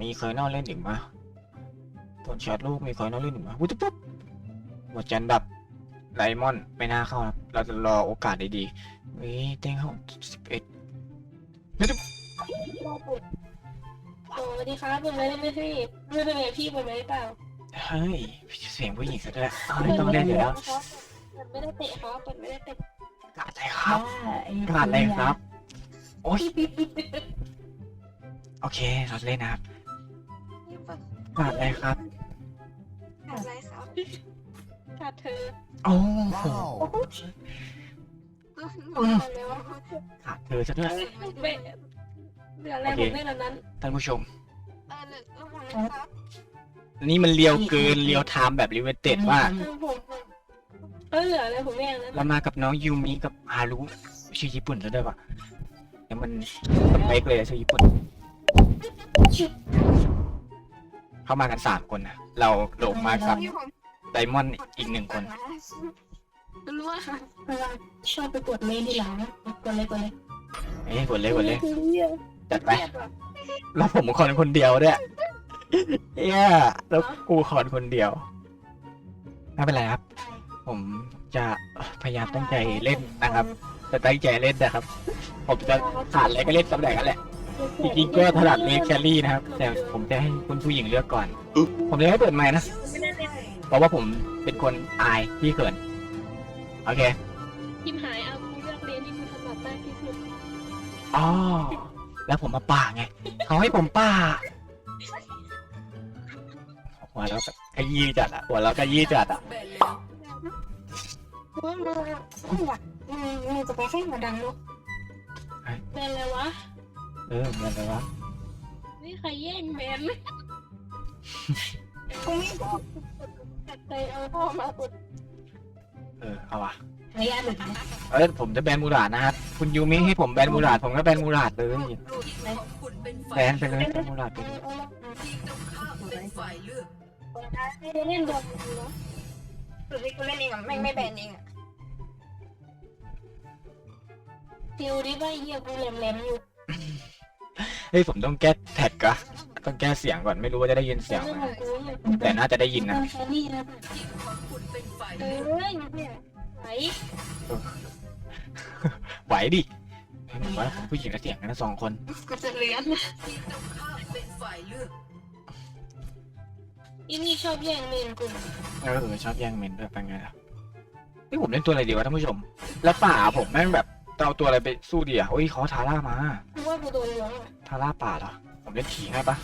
มีเคยนอกเล่นอีกไหมตอนแชทลูกมีเคยนอกเล่นอีกไหมวุ้ยปุ๊บหมดจันดับไลมอนไม่น่าเข้าครับเราจะรอโอกาสดีๆเฮ้ยเต้งเข้าสิบเอ็ดสวัสดีครับเป็นไหมได้ไหมพี่ไม่เป็นไงพี่เป็นไหมเปล่าเฮ้ยเสียงผู้หญิงซะด้วยต้องเล่นอยู่แล้วไม่ได้เตะครับมันไม่ได้เตะกาดอะไรครับกาดอะไรครับ โอ๊ย โอเคเราเล่นนะครับกาดอะไรครับอะไรครับขาดเธอโอ้โหอะไรวะขาดเธอซะด้วยไม่เดือนแรกผมเล่นอันนั้นท่านผู้ชมเออลูกผมนะครับนี่มันเลียวเกินเลียวไทม์แบบลิมิเต็ดว่าผมเออเหลืออะไรผมเล่นอันนั้นเรามากับน้องยูมิกับฮารุชื่อญี่ปุ่นซะด้วยปะแล้วมันสเปกเลยอะชื่อญี่ปุ่น เข้ามากันสามคนนะ เราโดดมากับพี่ผมไดมอนด์อีกหนึ่งคน รู้ว่าค่ะเวลาชอบไปกดเมนทีหลังนะกดเลยกดเลยเอ้ยกดเลยกดเลยคือเรียกจัดไป แล้วผมคนคนเดียวด้วยเอ้ยแล้วกูขอนคนเดียว ไม่เป็นไรครับ ผมจะพยายามตั้งใจเล่นนะครับ จะตั้งใจเล่นนะครับ ผมจะขาดอะไรก็เล่นตำแหน่งนั่นแหละ จริงๆก็ถนัดเลนแครี่นะครับ แต่ผมจะให้คุณผู้หญิงเลือกก่อน ผมจะให้เปิดไมค์นะไม่ได้เล่นเพราะว่าผมเป็นคนอายที่เกิน โอเคทีมหายเอากูเลือกเรียนที่กูถนัดมากที่สุดอ๋อแล้วผมมาป่าไง เขาให้ผมป่าหัวเราะแบบขยี้จัดอะหัวเราะขยี้จัดอะว่ามึงมึงอยากมึงมึงจะไปให้หัวดังลูกเป็นอะไรวะ เออมันอะไรวะนี่ใครแย่งแมนกูไม่บอกใครเอาพ่อมาอุดเออเอาวะระยะหลุดนะเออผมจะแบนมูราดนะครับคุณยูมิให้ผมแบนมูราดผมก็แบนมูราดเลยแบนไปเลยแบนมูราดไปเลยไม่ได้เล่นโดนเนาะหรือที่กูเล่นเองอะไม่ไม่แบนเองอะฟิวดิว่าเหี้ยกูแหลมๆอยู่ เฮ้ยผมต้องแก้แท็กอะต้องแก้เสียงก่อนไม่รู้ว่าจะได้ยินเสียงเรื่ไหอมงของกูเนี่ยแต่น่าจะได้ยินนะแครี่นะเอ้ยเนี่ยไหนไหวดิเฮ้ยผมว่าผู้หญิงกับเสียงกันนะสองคนกูจะเลี้ยนอีนี่ชอบแย่งเมนกูเออชอบแย่งเมนด้วยเป็นไงล่ะเฮ้ยผมเล่นตัวอะไรดีวะท่านผู้ชม แล้วป่าผมแม่งแบบจะเอาตัวอะไรไปสู้ดีอะโอ้ยเขาทาร่ามา กูโดนล้วอะทาร่าป่าเหรอ ผมเล่นขี่ให้ปะ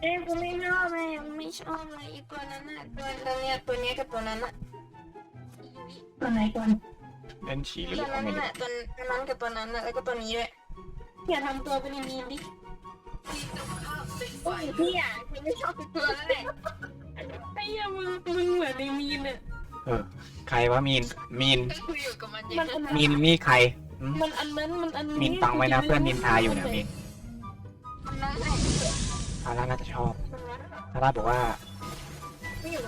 เอ้ยกูไม่ชอบเลยไม่ชอบเลยอีกตัวนั้นอะตัวตัวเนี้ยตัวเนี้ยกับตัวนั้นอะตัวไหนก่อนเล่นขี่หรือตัวเอานั้นไม่รู้อะตัวตัวนั้นกับตัวนั้นอะแล้วก็ตัวนี้ด้วยอย่าทำตัวเป็นมีนดิโอ้ยพี่อะกูไม่ชอบตัวนั้นแหละไอ้เหี้ยมึงมึงเหมือนในมีนอะใครวะมีน มีนกูอยู่กับมันเยอะมัน มีนนี่ใคร มมันอันนั้นมันอันมีนฟังไว้นะเพื่อนนินทาอยู่เนี่ยมีนมันนั่นแหละทาร่าน่าจะชอบทาร่าบอกว่าไม่อยู่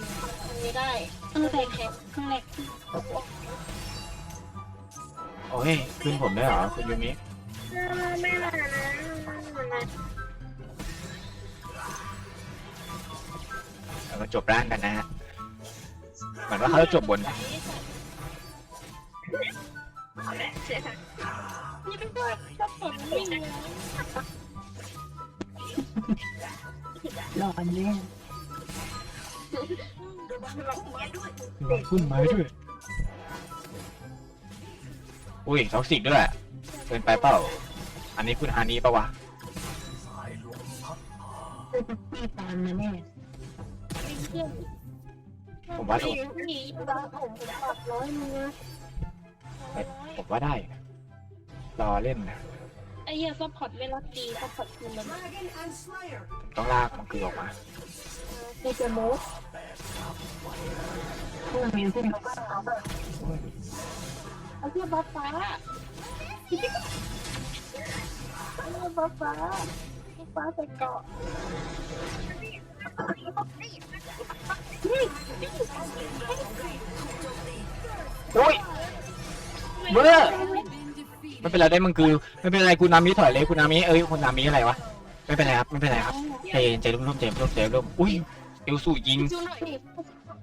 มันไม่ได้ข้างแรกข้างแรกโอ้ยขึ้นผมได้เหรอคุณยูมิไม่มานะมันมาเรามาจบร่างกันนะฮะเหมือนว่าเขาจะจบบน ตัวซัพพอร์ตไม่มีรออันเนี้ยขึ้นไม้ด้วย อุ้ยท็อกซิกด้วยเกินไปเปล่า อันนี้คุณฮานีปะวะ พี่ตามมาแน่ไอ้เหี้ยผมว่าถูกหนีตามผมผมปรับร้อยมือผมว่าได้นะรอเล่นนะไอ้เหี้ยซัพพอร์ตไม่รักดีซัพพอร์ตคือมันผมต้องลากมันคือออกมาในเจโมสเพื่อนมีที่เขาก็เอาแบบไอ้เหี้ยบ้าฟ้าไอ้เหี้ยบ้าฟ้าฟ้าใส่เกาะอุ้ยเบอร์ไม่ เป็นไรได้มันคือไม่เป็นไรคุณนามิถอยเลยคุณนามิเอ้ยคุณนามิอะไรวะไม่เป็นไรครับไม่เป็นไรครับใจเย็นใจร่มๆใจร่มๆใจร่มๆอุ้ยเอลสูยิงจูหน่อยดิ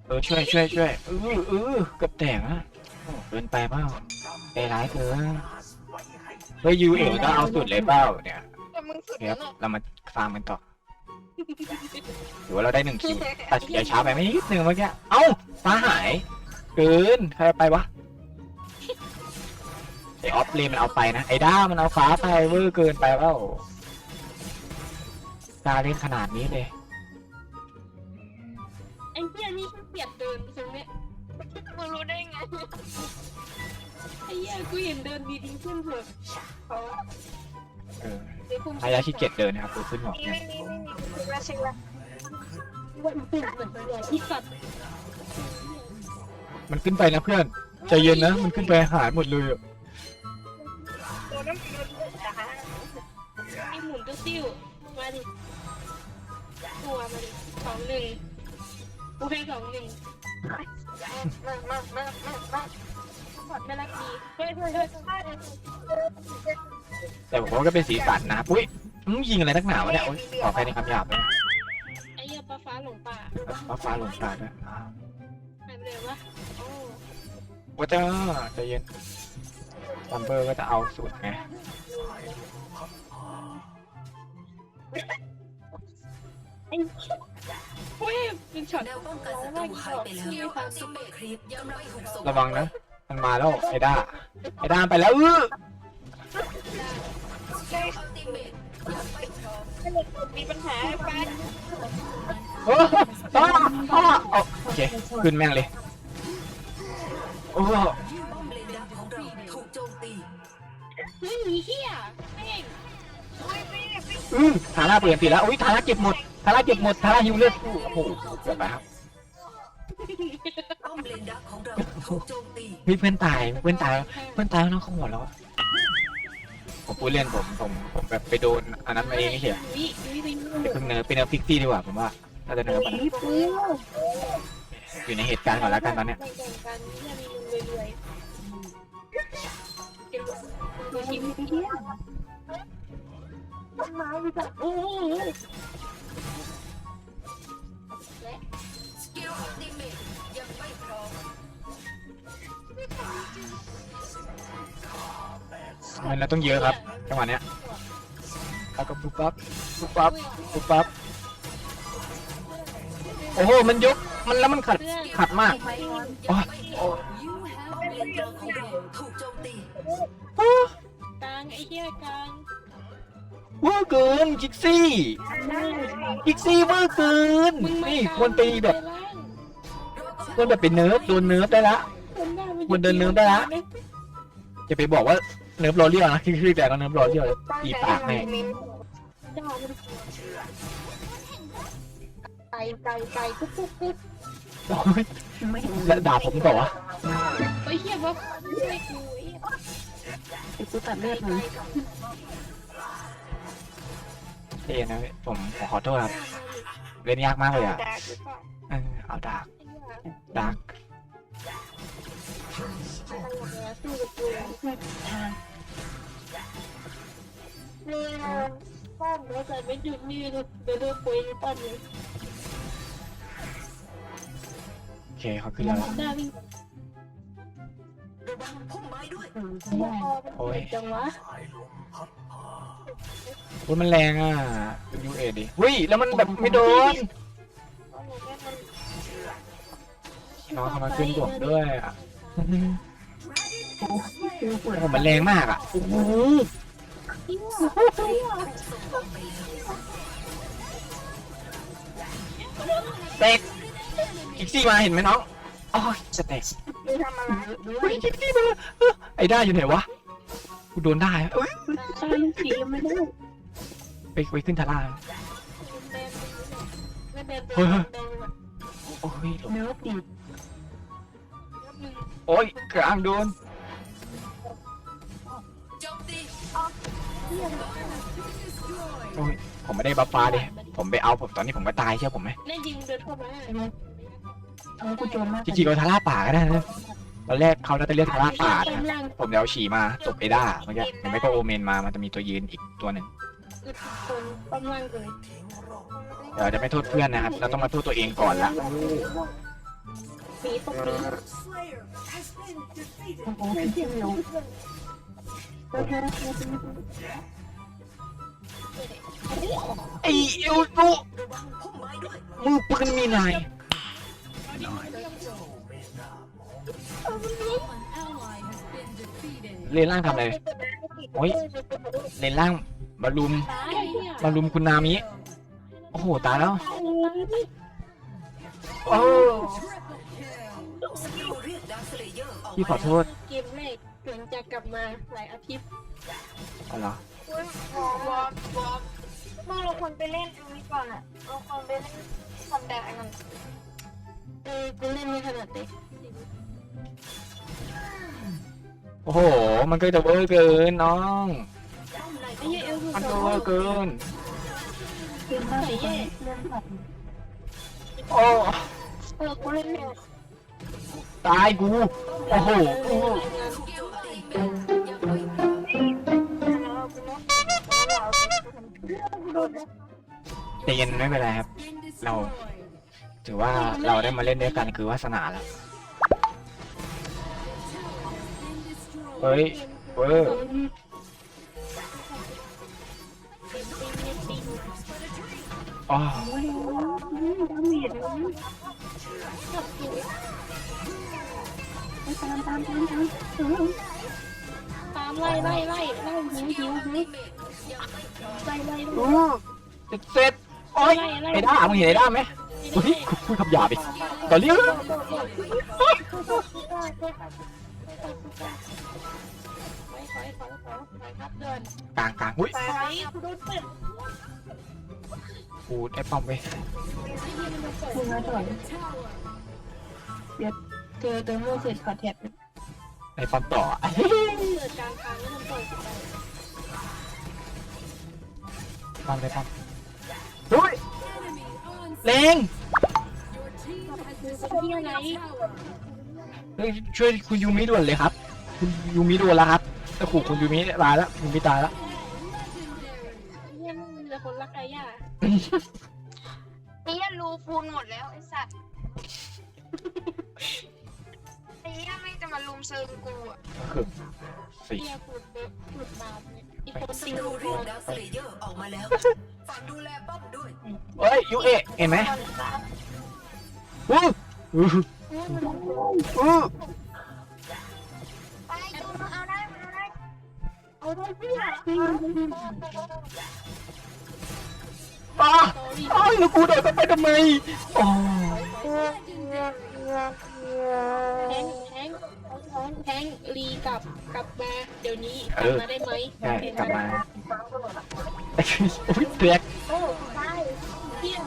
เออช่วยช่วยช่วยเออเออเกับแตกอะโอ้เกินไปเปล่าใจร้ายเกินเฮ้ยยูเอลต้องเอาสุดเลยเปล่าเนี่ยแต่มึงสุดเดี๋ยวแล้วเรามาฟาร์มกันต่อหรือว่าเราได้หนึ่งคิวตัดเดี๋ยวช้าไปไม่นิดนึงเมื่อกี้เอ้าฟ้าหายเกินใครเอาไปวะ ไอออฟเลนมันเอาไปนะ ไอด้ามันเอาฟ้าไปเวอร์เกินไปเปล่าตาเล่นขนาดนี้เลย ไอ้เหี้ยนี่เปลียดเดินตรงเนี้ยมึงรู้ได้ไง ไอ้เหี้ยกูเห็นเดินดีๆขึ้นเถอะเขาเออเดี๋ยวคุณพายาขี้เกียจเดินนะครับดูขึ้นหมอกนี่เนี่ยไม่มีไม่มีคุณราชิละวันตื่นเหมือนตัวที่สัตว์มันขึ้นไปนะเพื่อน ใจเย็นนะ มันขึ้นไปหายหมดเลยอะตัว นั้นมันโดนหมุนนะคะไอ้หมุนก็ติ้วมาดิตัวมาดิสองหนึ่งกูแค่สองหนึ่งมามามามามาพอดไม่รักดีเฮ้ยเฮ้ยเฮ้ยแต่ผมว่าก็เป็นสีสันนะครับอุ้ยมึงยิงอะไรนักหนาวะเนี่ยโอ๊ยขอใครในคำหยาบเลยไอ้เหี้ยปลาฟ้าหลงป่าฟ้าฟ้าหลงตาด้วยอ้าวหายไปเลยวะโอ้ว่าจะใจเย็น ซัมเบอร์ก็จะเอาสุดไงเฮ้ยเป็นช็อตแนวป้องกันศัตรูหายไปแล้วซุปเปอร์ครีปยังไม่ถูกส่งระวังนะ มันมาแล้วไอ้ด้าไอ้ด้าไปแล้วเอออัลติเมตยังไม่พร้อมมีปัญหาไปเอออ้าอ้าเอาโอเคขึ้นแม่งเลย โอ้ เฮ้ยหนีเหี้ยแม่งอือทาร่าเปลี่ยนปีแล้วอุ้ยทาร่าเก็บหมดทาร่าเก็บหมดทาร่าฮิวเลือดโอ้โหเกือบไปครับป้อมเลนดังของเราถูกโจมตีเฮ้ยเพื่อนตายเพื่อนตายเพื่อนตายแล้วน้องเขาหมดแล้วอะผมพูดเล่นผมผมผมแบบไปโดนอันนั้นมาเองไม่ใช่เหรอวิวิวิเดี๋ยวเพิ่งเนิร์ฟเป็นเนิร์ฟพิกซี่ดีกว่าผมว่าถ้าจะเนิร์ฟอะนะอยู่ในเหตุการณ์ก่อนแล้วกันตอนเนี้ย ไม่แบ่งกันเนี่ยมีมึงรวย ๆเก็บตัวชิมเหี้ยต้นไม้ไปจับโอ้โหสกิลอัลติเมตยังไม่พร้อมเงินเราต้องเยอะครับจังหวะเนี้ยแล้วก็ปุ๊บปั๊บปุ๊บปั๊บปุ๊บปั๊บโอ้โหมันยกมันแล้วมันขัดขัดมากโอ้ย เลนดังของเราถูกโจมตีกลางไอ้เหี้ยกลางเวอร์เกินกิกซี่กิกซี่เวอร์เกินมึงมานี่กลางควรตีแบบควรแบบเป็นเนิร์ฟโดนเนิร์ฟได้ละควรเดินเนิร์ฟได้ละ อย่าไปบอกว่าเนิร์ฟรอเรียวนะคิกซี่แต่ก็เนิร์ฟรอเรียวตีปากแม่งไก่ไก่ไก่กุ๊กกุ๊กกุ๊กโอ้ยไม่เห็น แล้วด่าผมต่อวะไอ้เหี้ยว่าไม่กูไอ้เหี้ยไอ้กูตัดเลือดมันเท่นะผมผมขอโทษครับเล่นยากมากเลยอะด่ากูก่อนเออเอาดาร์กไอ้เหี้ยดาร์กอะไรอะสู้กับกูทางเนี่ยป้อมแล้วแต่ไม่หยุดนี่เดี๋ยวเดี๋ยวคุยป้อมเลย เคเขาขึ้นแล้วหน้าวิ่งระวังพุ่มไม้ด้วยอืมไม่ได้โอ้ยจังวะโอ้ยมันแรงอะเป็นยูเอดิอุ้ยแล้วมันแบบไม่โดนน้องเขามาขึ้นบวกด้วยอะคือปวดโอ้โหมันแรงมากอะโอ้โหส่งไปแล้วเตกกิกซี่มาเห็นไหมน้องอ๋อจะแตกดูทำอะไรเฮ้ยกิกซี่มาเออไอ้ด้าอยู่ไหนวะกูโดนได้อะเอ้ยตายสีไม่ได้ไปไปขึ้นทาร่าแบนไม่แบนเฮ้ยแบนโอ้ยหลบเนื้อติดโอ้ยกลางโดนโจมตีโอ้ยผมไม่ได้บัฟฟ้าดิผมไปเอาผมตอนนี้ผมก็ตายเชื่อผมไหมแน่ยิงเดินเข้ามา เออกูโจรมากจริงๆเอาทาร่าป่าก็ได้นะตอนแรกเขาจะเรียกทาร่าป่านะล่างผมเดี๋ยวฉี่มาตบเอด้าเมื่อกี้หรือไม่ก็โอเมนมา มันจะมีตัวยืนอีกตัวหนึ่งอึดคนต้องว่างเลยเดี๋ยวจะไม่โทษเพื่อนนะครับ เราต้องมาโทษตัวเองก่อนละปีตกปีโอ้โหเที่ยวเร็วโอเคไอ้เอลซุมือปืนมีนาย เลนล่างทำอะไร โอ้ย เลนล่างมารุมตายเนี่ยมารุมคุณนามิ โอ้โห ตายแล้ว โอ้เรียกดาร์คสเลเยอร์ออกพี่ขอโทษ เกมแรกหลังจากกลับมาหลายอาทิตย์อ๋อเหรอคุณวอวอวอมองเราควรไปเล่นอันนี้ก่อนอะเราควรไปเล่นคอนแดกอันนั้นเออกูเล่นไม่ถนัดเลย โอ้โห มันก็จะเวอร์เกินน้อง ไอ้เหี้ยเอลมันก็เวอร์เกินเรื่องมากเรื่องผัดโอ้เออกูเล่นไม่ตายกู โอ้โหเออแล้วเราไปเล่นแล้วเราไปโดนแต่เย็นไม่เป็นไรครับ เรา ถือว่าเราได้มาเล่นด้วยกันคือวาสนาแล้ว เฮ้ยเวอร์อ๋อตามตามตามตามตามไล่ไล่ไล่ไล่หิวหิวหิวไล่ไล่ไล่อู้เสร็จเสร็จโอ้ยไอ้ด้ามึงเห็นไอ้ด้าไหมอุ้ยพูดคำหยาบอีกตอนนี้ไม่ เดินกลางกลางอุ้ยไปคุณโดนเปิดกูได้ป้อมไปคุณมาก่อนเดี๋ยวเจอเติมเลือดเสร็จขอแท็บได้ป้อมต่อเปิดกลางทางแล้วมันเปิดไปป้อมได้ป้อมอุ้ยเลงคือที่อะไรเฮ้ยช่วยคุณยูมิด่วนเลยครับ คุณยูมิด่วนแล้วครับ แต่ขู่คุณยูมิตายแล้วยูมิตายแล้วเนี่ยมึงมีแต่คนรักไอ้ย่านี่รูพูนหมดแล้วไอ้สัตว์ไอ้เหี้ยไม่จะมาลุมเซิร์ฟกูอะคือสี่เฮียพูดเบิร์พูดบาปเนี่ยอีกคนศัตีตรูลูกเรียกดาร์คสเลเยอร์ออกมาแล้วฝากดูแลป้อมด้วยเฮ้ยยูเอะเห็นไหมอู้อู้อู้ เอาได้เพื่ออ้าตาวแล้วกูโดนไปทำไมอ๋อแทงแทงแทงรีกลับกลับมาเดี๋ยวนี้กลับมาได้ไหมใช่กลับมาโอ้ยแตกโอ้ได้เฮีย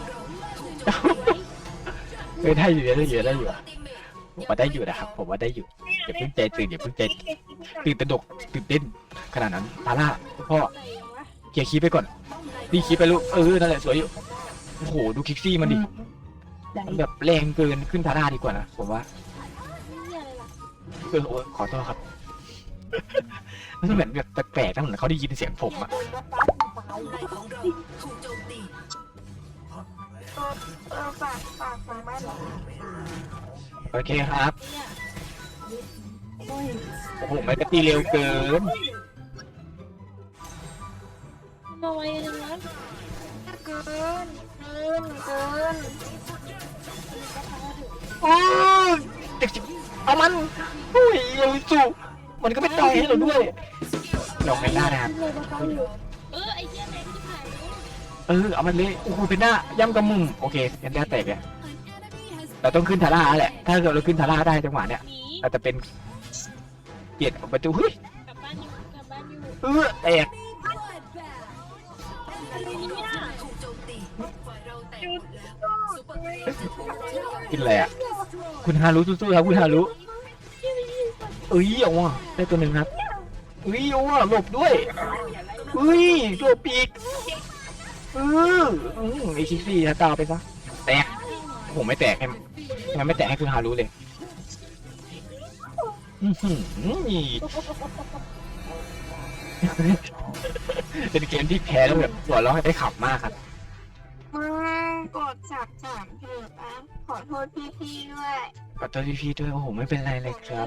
เฮ้ยได้อยู่ได้อยู่ได้อยู่ผมว่าได้อยู่นะครับ ผมว่าได้อยู่ อย่าเพิ่งใจตื่นอย่าเพิ่งใจตื่นตระหนกตื่นเต้นขนาดนั้นตาล่าพ่อเกียร์คีไปก่อนดีคีไปลูกเออนั่นแหละสวยอยู่โอ้โหดูคิกซี่มันดิมันแบบแรงเกินขึ้นทาร่าดีกว่านะผมว่าเออโอ้ขอโทษครับมันเหมือนแบบแปลกๆนะเหมือนเขาได้ยินเสียงผมอะโอเคครับ โอ้โหมันก็ตีเร็วเกินมาไว้ยังไงเกินเกินเกินโอ้ยเด็กจิ๋วเอามันโอ้ยเราสู้มันก็ไม่ตายให้เราด้วยลองเป็นหน้านะครับ เออไอ้เฮียแรงที่ผ่านเลยเออเอามันเลยโอ้โหเป็นหน้าย่ำกระมุมโอเคยันหน้าแตกเลยเราต้องขึ้นทาร่าแหละ ถ้าเกิดเราขึ้นทาร่าได้จังหวะเนี้ยหนีเราจะเป็น เปลี่ยนประตูเฮ้ยกลับบ้านอยู่กลับบ้านอยู่เออแตกถูกโจมตีฝ่ายเราแตกหมดแล้วซุปเปอร์ครีปจะถูกโจมตีกินอะไรอะ คุณฮารุสู้ๆครับคุณฮารุเอ้ยเอาว่ะได้ตัวหนึ่งครับเอ้ยเอาว่ะหลบด้วยเอ้ยหลบอีกเอออืมไอคิกซี่ถ้าตาวไปซะแตกผมไม่แตกให้งั้นไม่แตกให้คุณฮารุเลย อื้อหือเป็นเกมที่แพ้แล้วแบบหัวเราะให้ได้ขำมากครับมากดสับสามเถอะอะขอโทษพี่ๆด้วยขอโทษพี่ๆด้วยโอ้โหไม่เป็นไรเลยครับ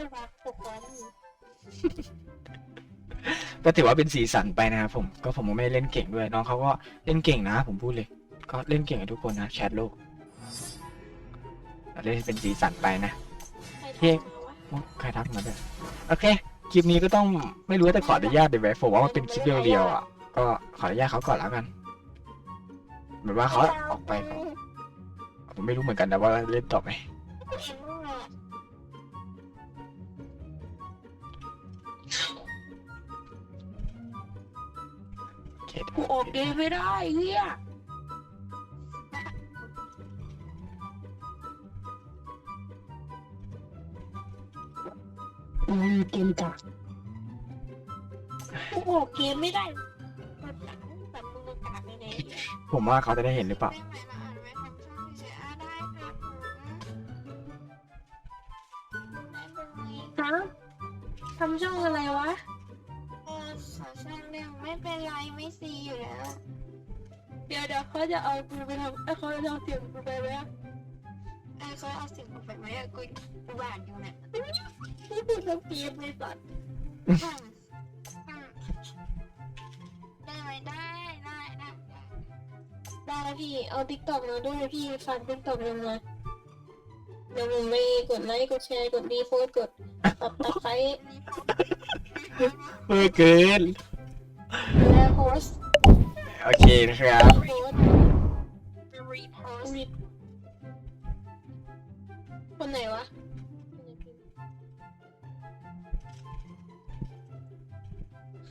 ก็ถือว่าเป็นสีสันไปนะครับผมก็ผมก็ไม่ได้เล่นเก่งด้วย น้องเขาก็เล่นเก่งนะ ผมพูดเลย ก็เล่นเก่งกับทุกคนนะแชทโลกเล่นเป็นสีสันไปนะ ใครทำมาวะโอ้ ใครทักมาด้วยโอเค คลิปนี้ก็ต้องไม่รู้ว่าจะขออนุญาตเดี๋ยวไว้ผมว่ามันเป็นคลิปเรียวๆอะ ก็ขออนุญาตเขาก่อนแล้วกันเหมือนว่าเขาออกไปผมไม่รู้เหมือนกันนะว่าเล่นต่อไหมโอเคกูออกเกมไม่ได้เฮีย เกมกากกูออกเกมไม่ได้มันหนังแต่มึงมากาดแน่ผมว่าเขาจะได้เห็นหรือเปล่าได้ไหมล่ะอ่านไว้ทำช่องเฉยๆอะได้ครับผมไม่เป็นไรๆฮะทำช่องอะไรวะ เออขอช่างเรื่องไม่เป็นไรไม่ซีอยู่แล้ว เดี๋ยวเดี๋ยวเขาจะเอากูไปทำเอ้ยเขาจะเอาเสียงกูไปไหมอะเออเขาเอาเสิ่งออกไปไหมอะกูกูบานอยู่เนี่ย นี่คือสปีดในสัตว์อืมอืมได้ไหมได้ได้ได้ได้ได้พี่เอาติ๊กต็อกมาด้วยพี่ฟังติ๊กต็อกยังไงเดี๋ยวผมไปกดไลค์กดแชร์กดรีโพสต์กดตับตะไคร้เมื่อเกินแล้วโพสต์โอเคนะครับ โพสต์รีโพสรีบคนไหนวะ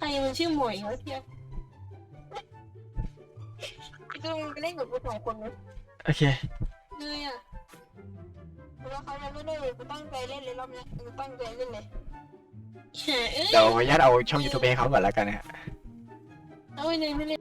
รมันชื่อหมวยวะเพียคือมึงไปเล่นกับกูสองคนนะโอเค เลยอะแล้วเขาจะไม่ได้เลยกูตั้งใจเล่นเลยรอบเนี้ยกูตั้งใจเล่นเลยแหมเอ้ยเดี๋ยวขออนุญาตเอาช่องยูทูบให้เขาก่อนแล้วกันนะฮะ เอาไปเลยไม่เล่น